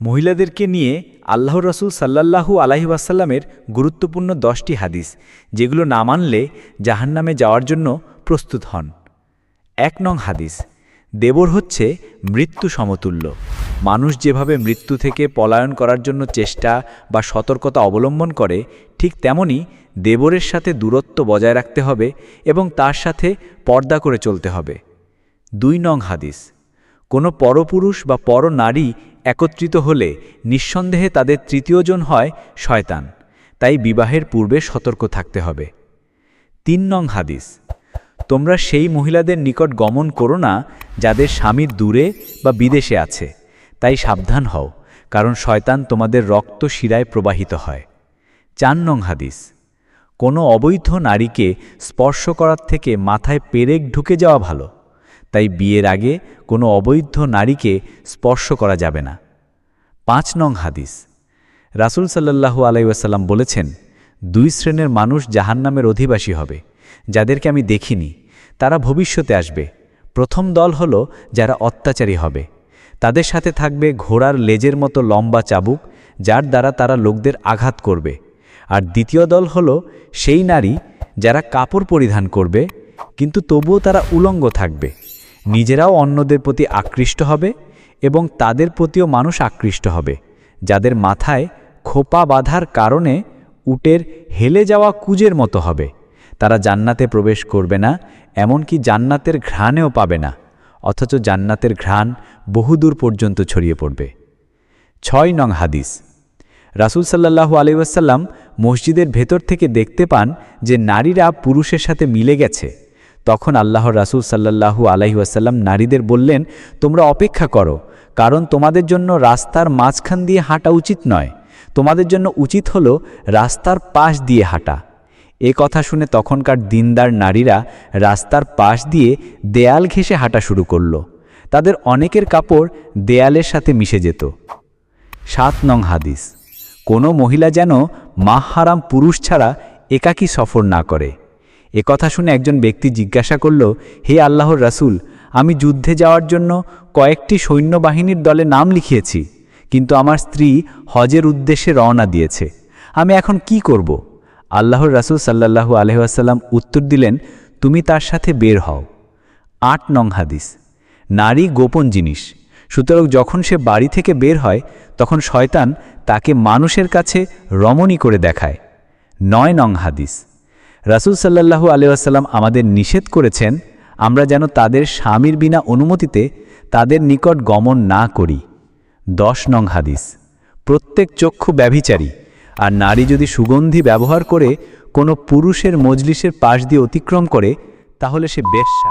মহিলাদেরকে নিয়ে আল্লাহ রসুল সাল্লাল্লাহু আলাহি ওয়াসাল্লামের গুরুত্বপূর্ণ দশটি হাদিস, যেগুলো না মানলে জাহান্নামে যাওয়ার জন্য প্রস্তুত হন। এক নং হাদিস, দেবর হচ্ছে মৃত্যু সমতুল্য। মানুষ যেভাবে মৃত্যু থেকে পলায়ন করার জন্য চেষ্টা বা সতর্কতা অবলম্বন করে, ঠিক তেমনি দেবরের সাথে দূরত্ব বজায় রাখতে হবে এবং তার সাথে পর্দা করে চলতে হবে। দুই নং হাদিস, কোনো পরপুরুষ বা পরনারী একত্রিত হলে নিঃসন্দেহে তাদের তৃতীয়জন হয় শয়তান। তাই বিবাহের পূর্বে সতর্ক থাকতে হবে। তিন নং হাদিস। তোমরা সেই মহিলাদের নিকট গমন করো না যাদের স্বামী দূরে বা বিদেশে আছে। তাই সাবধান হও, কারণ শয়তান তোমাদের রক্ত শিরায় প্রবাহিত হয়। চার নং হাদিস। কোনো অবৈধ নারীকে স্পর্শ করার থেকে মাথায় পেরেক ঢুকে যাওয়া ভালো। তাই বিয়ের আগে কোনো অবৈধ নারীকে স্পর্শ করা যাবে না। পাঁচ নং হাদিস। রাসুল সাল্লাহু আলাইসাল্লাম বলেছেন, দুই শ্রেণির মানুষ জাহান্নামের অধিবাসী হবে, যাদেরকে আমি দেখিনি, তারা ভবিষ্যতে আসবে। প্রথম দল হল যারা অত্যাচারী হবে। তাদের সাথে থাকবে ঘোড়ার লেজের মতো লম্বা চাবুক, যার দ্বারা তারা লোকদের আঘাত করবে। আর দ্বিতীয় দল হল সেই নারী যারা কাপড় পরিধান করবে, কিন্তু তবুও তারা উলঙ্গ থাকবে। নিজেরাও অন্যদের প্রতি আকৃষ্ট হবে এবং তাদের প্রতিও মানুষ আকৃষ্ট হবে, যাদের মাথায় খোপা বাঁধার কারণে উটের হেলে যাওয়া কুজের মতো হবে। তারা জান্নাতে প্রবেশ করবে না, এমনকি জান্নাতের ঘ্রাণেও পাবে না, অথচ জান্নাতের ঘ্রাণ বহুদূর পর্যন্ত ছড়িয়ে পড়বে। ছয় নং হাদিস। রাসুল সাল্লাহু আলিউসাল্লাম মসজিদের ভেতর থেকে দেখতে পান যে নারীরা পুরুষের সাথে মিলে গেছে। তখন আল্লাহর রাসুল সাল্লাহু আলাইসাল্লাম নারীদের বললেন, তোমরা অপেক্ষা করো, কারণ তোমাদের জন্য রাস্তার মাঝখান দিয়ে হাঁটা উচিত নয়। তোমাদের জন্য উচিত হল রাস্তার পাশ দিয়ে হাঁটা। এ কথা শুনে তখনকার দিনদার নারীরা রাস্তার পাশ দিয়ে দেয়াল ঘেঁষে হাঁটা শুরু করল। তাদের অনেকের কাপড় দেয়ালের সাথে মিশে যেত। সাত নং হাদিস, কোনো মহিলা যেন মাহারাম পুরুষ ছাড়া একাকী সফর না করে। কথা শুনে একজন ব্যক্তি জিজ্ঞাসা করল, হে আল্লাহর রাসূল, আমি যুদ্ধে যাওয়ার জন্য কয়েকটি সৈন্যবাহিনীর দলে নাম লিখিয়েছি, কিন্তু আমার স্ত্রী হজের উদ্দেশ্যে রওনা দিয়েছে। আমি এখন কি করব? আল্লাহর রাসূল সাল্লাল্লাহু আলহাসাল্লাম উত্তর দিলেন, তুমি তার সাথে বের হও। আট নং হাদিস। নারী গোপন জিনিস। সুতরাং যখন সে বাড়ি থেকে বের হয়, তখন শয়তান তাকে মানুষের কাছে রমণী করে দেখায়। নয় নং হাদিস। রাসুল সাল্লাহু আলিয়াসাল্লাম আমাদের নিষেধ করেছেন, আমরা যেন তাদের স্বামীর বিনা অনুমতিতে তাদের নিকট গমন না করি। দশ নং হাদিস। প্রত্যেক চক্ষু ব্যভিচারী, আর নারী যদি সুগন্ধি ব্যবহার করে কোনো পুরুষের মজলিসের পাশ দিয়ে অতিক্রম করে, তাহলে সে বেশ্যা।